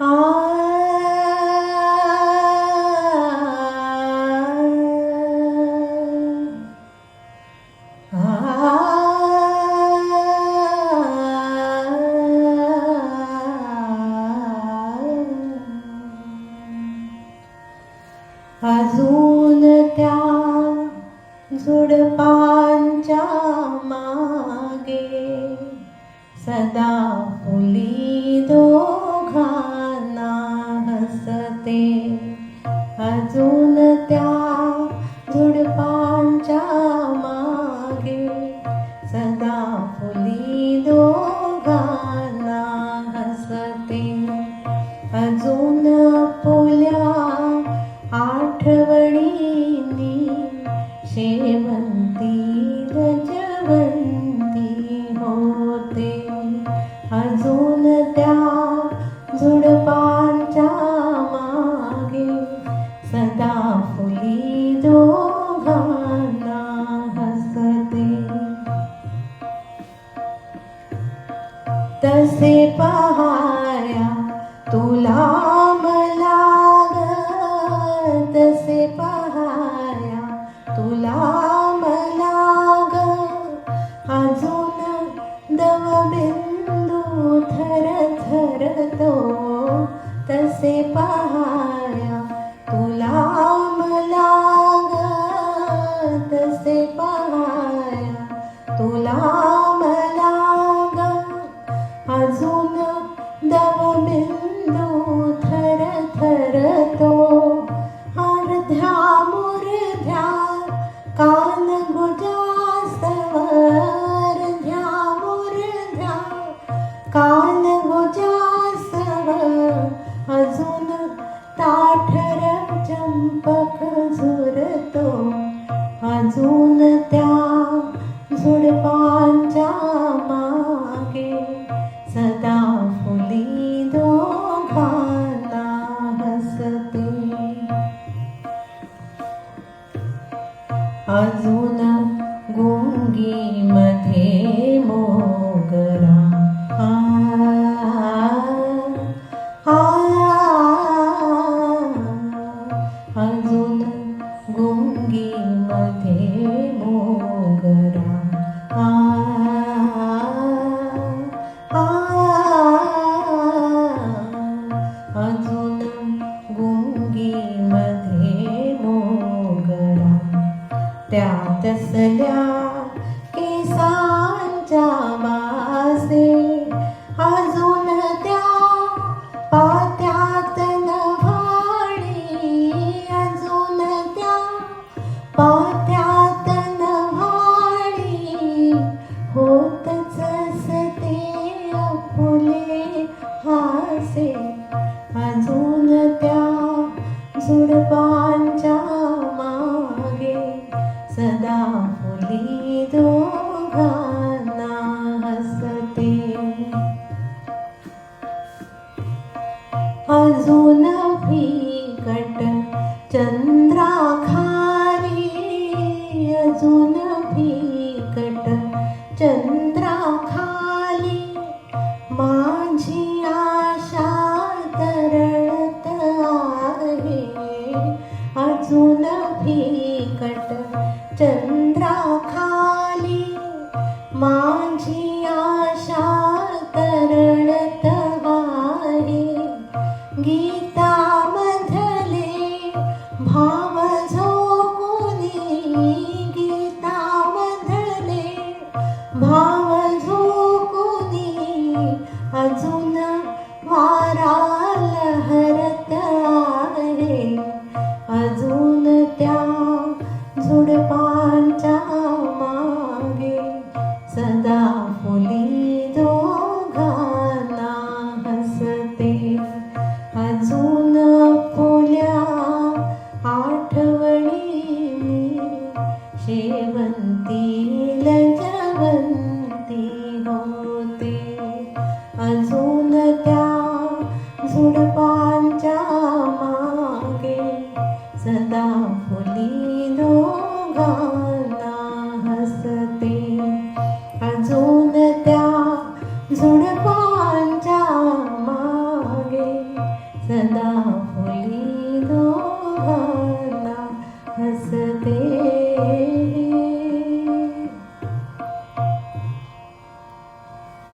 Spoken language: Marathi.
अजून त्या झुडपांच्या मागे सदा अजून त्या दवबिंदू थर थरतो तसे पहाया तुला मला तसे पा कान गुजासव अजून ताठर चंपक झुरतो. अजून त्या झुडपा गुंगी मध्ये मोगरा आ, आ, अजून गुंगी मध्ये मोगरा त्या तसल्या असे. अजून त्या झुडपांच्या मागे सदा फुली दोघांना हसते. अजून फिकट चंद्राखाली अजून माझी आशा तरळत आहे गीता मधले भाव झोकुनी गीता मधले भाव झोकुनी अजून वारा